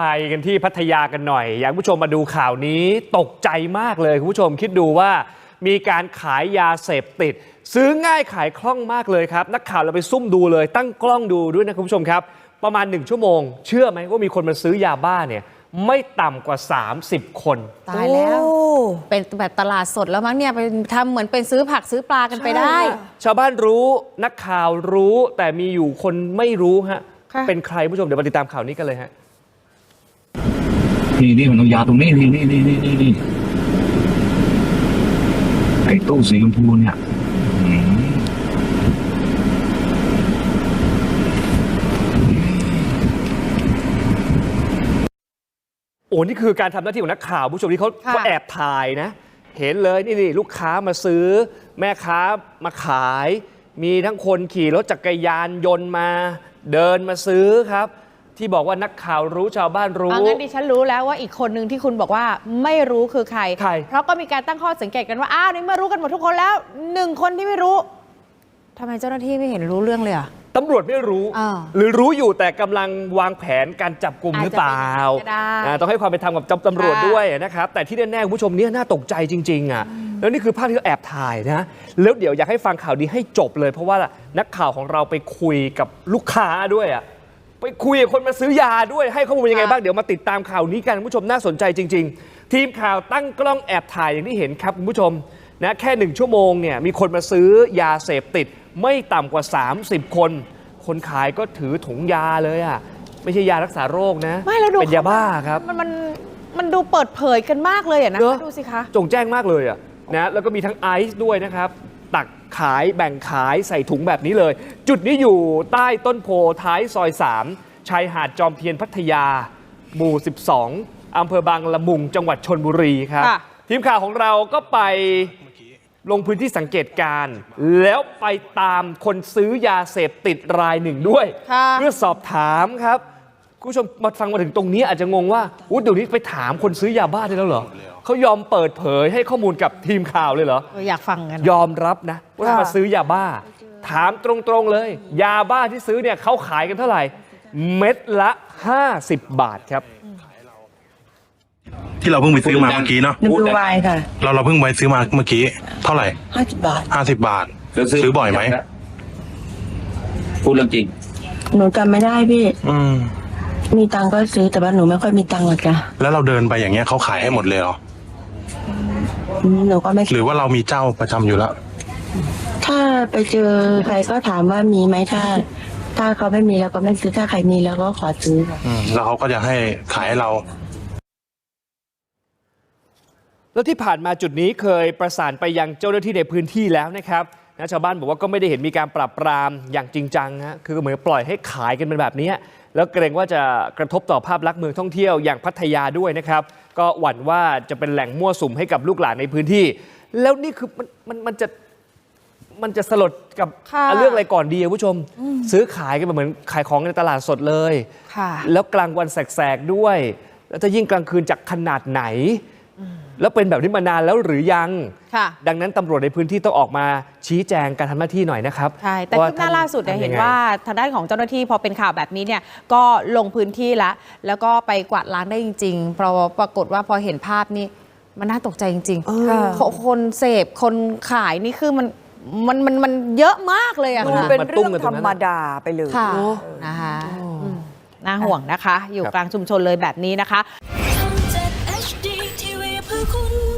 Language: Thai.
ไปกันที่พัทยากันหน่อย อยากให้คุณผู้ชมมาดูข่าวนี้ตกใจมากเลยคุณผู้ชมคิดดูว่ามีการขายยาเสพติด ซื้อง่ายขายคล่องมากเลยครับ นักข่าวเราไปซุ่มดูเลย ตั้งกล้องดูด้วยนะคุณผู้ชมครับ ประมาณ 1 ชั่วโมง เชื่อไหมว่ามีคนมาซื้อยาบ้าเนี่ยไม่ต่ำกว่า 30 คน ตายแล้วโอ้เป็นแบบตลาดสดแล้วมั้งเนี่ยไปทำเหมือนเป็นซื้อผักซื้อปลากันไปได้ใช่ค่ะชาวบ้านรู้นักข่าวรู้แต่มีอยู่คนไม่รู้ฮะค่ะเป็นใครคุณผู้ชมเดี๋ยวมาติดตามข่าวนี้กันเลยฮะ นี่นี่มันต้องยาวตรงนี้นี่นี่นี่นี่นี่นี่ไอ้ตู้สีชมพูเนี่ยอืมโอ้นี่คือการทำหน้าที่ของนักข่าวผู้ชมที่เขาค่ะเขาแอบถ่ายนะ เห็นเลยนี่นี่ลูกค้ามาซื้อ แม่ค้ามาขาย มีทั้งคนขี่รถจักรยานยนต์มา เดินมาซื้อครับ ที่บอกว่านักข่าวรู้ชาวบ้านรู้เอางั้นดิฉันรู้แล้วว่าอีกคนหนึ่งที่คุณบอกว่าไม่รู้คือใคร ใคร เพราะก็มีการตั้งข้อสังเกตกันว่าอ้าวนี่เมื่อรู้กันหมดทุกคนแล้วหนึ่งคนที่ไม่รู้ทำไมเจ้าหน้าที่ไม่เห็นรู้เรื่องเลยอะ ตำรวจไม่รู้ อ่าหรือรู้อยู่แต่กำลังวางแผนการจับกลุ่มหรือเปล่าอาจจะเป็นอย่างนั้นก็ได้อ่าต้องให้ความเป็นธรรมกับตำรวจค่ะ ด้วยนะครับ แต่ที่แน่ๆคุณผู้ชมเนี่ยน่าตกใจจริงๆอะแล้วนี่คือภาพที่เขาแอบถ่ายนะแล้วเดี๋ยวอยากให้ฟังข่าวนี้ให้จบเลย เพราะว่านักข่าวของเราไปคุยกับลูกค้าด้วยอะ ไปคุยกับคนมาซื้อยาด้วยให้ข้อมูลยังไงบ้าง เดี๋ยวมาติดตามข่าวนี้กันคุณผู้ชมน่าสนใจจริง ๆ ทีมข่าวตั้งกล้องแอบถ่ายอย่างที่เห็นครับคุณผู้ชมนะแค่หนึ่งชั่วโมงเนี่ยมีคนมาซื้อยาเสพติดไม่ต่ำกว่า 30 คน คนขายก็ถือถุงยาเลยอะไม่ใช่ยารักษาโรคนะไม่แล้วดูเป็นยาบ้าครับมันมันมันดูเปิดเผยกันมากเลยอะนะเนอะดูสิคะจงแจ้งมากเลยอะนะแล้วก็มีทั้งไอซ์ด้วยนะครับตัก ขายแบ่งขายใส่ถุงแบบนี้เลย จุดนี้อยู่ใต้ต้นโพท้ายซอย 3 ชายหาดจอมเทียนพัทยา หมู่ 12อำเภอบางละมุง จังหวัดชนบุรีครับค่ะทีมข่าวของเราก็ไปลงพื้นที่สังเกตการณ์แล้วไปตามคนซื้อยาเสพติดรายหนึ่งด้วยค่ะเพื่อสอบถามครับ คุณผู้ชมมาฟังมาถึงตรงนี้อาจจะงงว่าอู้เดี๋ยวนี้ไปถามคนซื้อยาบ้าได้แล้วเหรอ เขายอมเปิดเผยให้ข้อมูลกับทีมข่าวเลยเหรอ เอออยากฟังกัน ยอมรับนะว่าค่ะ มาซื้อยาบ้า ถามตรงๆเลย ยาบ้าที่ซื้อเนี่ยเขาขายกันเท่าไหร่ เม็ดละ 50 บาทครับ ที่เราเพิ่งไปซื้อมาเมื่อกี้เนาะน้ำดูวายค่ะเราเราเพิ่งไปซื้อมาเมื่อกี้เท่าไหร่ห้าสิบบาท ห้าสิบบาทซื้อบ่อยไหมพูดเรื่องจริง หนูจำไม่ได้พี่ อืม มีตังค์ก็ซื้อแต่ว่าหนูไม่ค่อยมีตังค์หรอกจ้ะแล้วเราเดินไปอย่างเงี้ยเขาขายให้หมดเลยเหรออืม หนูก็ไม่หรือว่าเรามีเจ้าประจำอยู่แล้ว ถ้าไปเจอใครก็ถามว่ามีไหมถ้า ถ้าเขาไม่มีเราก็ไม่ซื้อถ้าใครมีเราก็ขอซื้อค่ะ อืม แล้วเขาก็จะให้ขายให้เรา แล้วที่ผ่านมาจุดนี้เคยประสานไปยังเจ้าหน้าที่ในพื้นที่แล้วนะครับนะชาวบ้านบอกว่าก็ไม่ได้เห็นมีการปราบปรามอย่างจริงจังฮะคือเหมือนปล่อยให้ขายกันเป็นแบบนี้ แล้วเกรงว่าจะกระทบต่อภาพลักษณ์เมืองท่องเที่ยวอย่างพัทยาด้วยนะครับ ก็หวั่นว่าจะเป็นแหล่งมั่วสุมให้กับลูกหลานในพื้นที่ แล้วนี่คือมันมันมันจะมันจะสลดกับค่ะเรื่องอะไรก่อนดีคุณผู้ชม ซื้อขายกันเหมือนขายของในตลาดสดเลย ค่ะ แล้วกลางวันแสกๆด้วย แล้วจะยิ่งกลางคืนจากขนาดไหน แล้วเป็นแบบนี้มานานแล้วหรือยังค่ะดังนั้นตำรวจในพื้นที่ต้องออกมาชี้แจงการทำหน้าที่หน่อยนะครับใช่แต่ว่ที่หน้าล่าสุดเนี่ยทำเห็นงไงว่าทางด้านของเจ้าหน้าที่พอเป็นข่าวแบบนี้เนี่ยก็ลงพื้นที่แล้วแล้วก็ไปกวาดล้างได้จริงๆเพราะว่าปรากฏว่าพอเห็นภาพนี่มันน่าตกใจจริงเออๆคนคนเสพคนขายนี่คือมันมันมันมันเยอะมากเลยอะดูค่ะเป็เป็นนตุ้เรื่มองกันตธรรงนั้นรมน่ะดาไปเลยค่ะโอ้นะคะอืมน่าห่วงนะคะ อยู่ครับกลางชุมชนเลยแบบนี้นะคะ คุณ